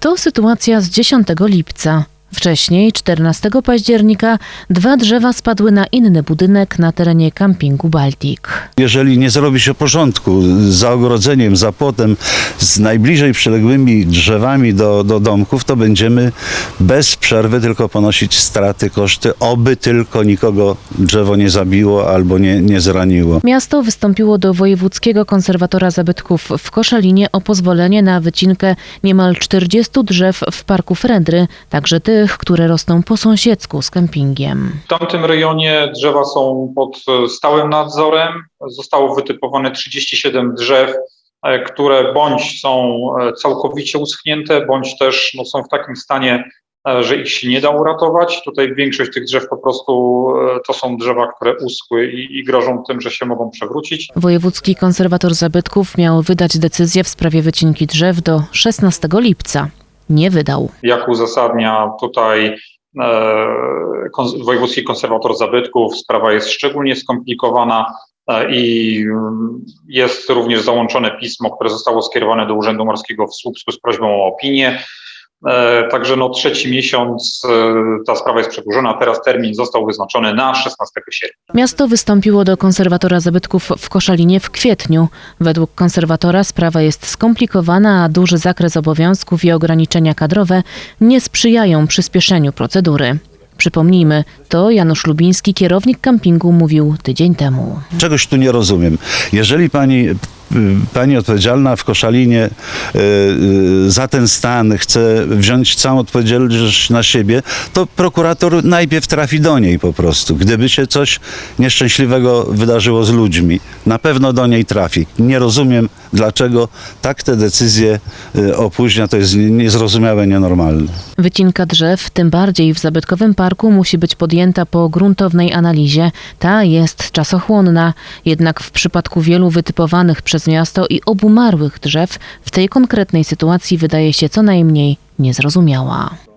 To sytuacja z 10 lipca. Wcześniej, 14 października, dwa drzewa spadły na inny budynek na terenie kampingu Baltic. Jeżeli nie zrobi się porządku za ogrodzeniem, za płotem, z najbliżej przyległymi drzewami do, do domków, to będziemy bez przerwy tylko ponosić straty, koszty, oby tylko nikogo drzewo nie zabiło albo nie, nie zraniło. Miasto wystąpiło do wojewódzkiego konserwatora zabytków w Koszalinie o pozwolenie na wycinkę niemal 40 drzew w parku Fredry, także tych, które rosną po sąsiedzku z kempingiem. W tamtym rejonie drzewa są pod e, stałym nadzorem. Zostało wytypowane 37 drzew, e, które bądź są e, całkowicie uschnięte, bądź też no, są w takim stanie, że ich się nie da uratować. Tutaj większość tych drzew po prostu to są drzewa, które uschły i, i grożą tym, że się mogą przewrócić. Wojewódzki konserwator zabytków miał wydać decyzję w sprawie wycinki drzew do 16 lipca. Nie wydał. Jak uzasadnia tutaj e, Wojewódzki Konserwator Zabytków, sprawa jest szczególnie skomplikowana e, i mm, jest również załączone pismo, które zostało skierowane do Urzędu Morskiego w Słupsku z prośbą o opinię. E, Także no trzeci miesiąc e, ta sprawa jest przedłużona, teraz termin został wyznaczony na 16 sierpnia. Miasto wystąpiło do konserwatora zabytków w Koszalinie w kwietniu. Według konserwatora sprawa jest skomplikowana, a duży zakres obowiązków i ograniczenia kadrowe nie sprzyjają przyspieszeniu procedury. Przypomnijmy, to Janusz Lubiński, kierownik kampingu, mówił tydzień temu. Czegoś tu nie rozumiem. Jeżeli pani, pani odpowiedzialna w Koszalinie y, y, za ten stan chce wziąć całą odpowiedzialność na siebie, to prokurator najpierw trafi do niej po prostu. Gdyby się coś nieszczęśliwego wydarzyło z ludźmi, na pewno do niej trafi. Nie rozumiem, dlaczego tak te decyzje y, opóźnia. To jest niezrozumiałe, nienormalne. Wycinka drzew, tym bardziej w zabytkowym parku, musi być podjęta po gruntownej analizie. Ta jest czasochłonna, jednak w przypadku wielu wytypowanych przez miasto i obumarłych drzew, w tej konkretnej sytuacji wydaje się co najmniej niezrozumiała.